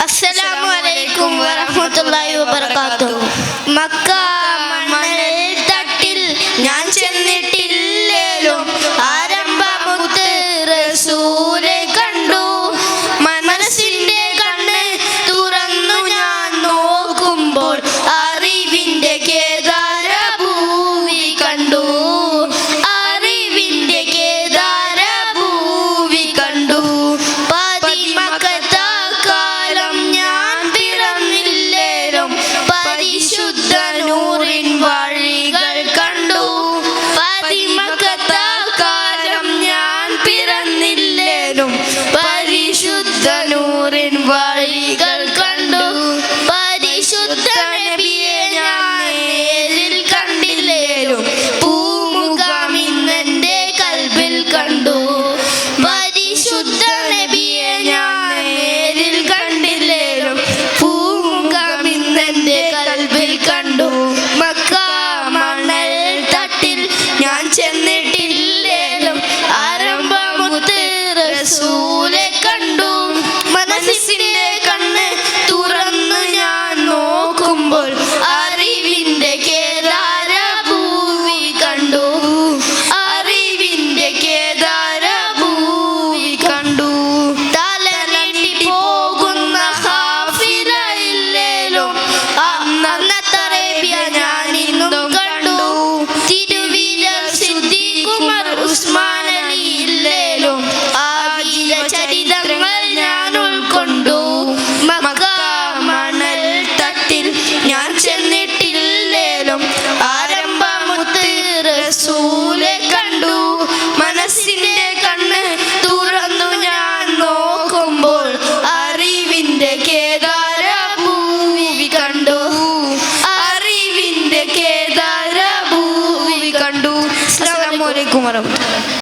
അസ്സലാമു അലൈക്കും വറഹ്മത്തുള്ളാഹി വബറകാതുഹു മക്ക മണ്ണിൽ തട്ടിൽ ഞാൻ ചെന്നിട്ടില്ലേലും ആരംഭമുത്ത് റസൂ പരിശുദ്ധ നൂറിൻ വഴികൾ കണ്ടു. പരിശുദ്ധ കേദാര ഭൂമി കണ്ടു. അറിവിന്റെ കേദാര ഭൂവി കണ്ടു അസ്സലാമലൈക്കും വറഹമത്തുള്ളാഹി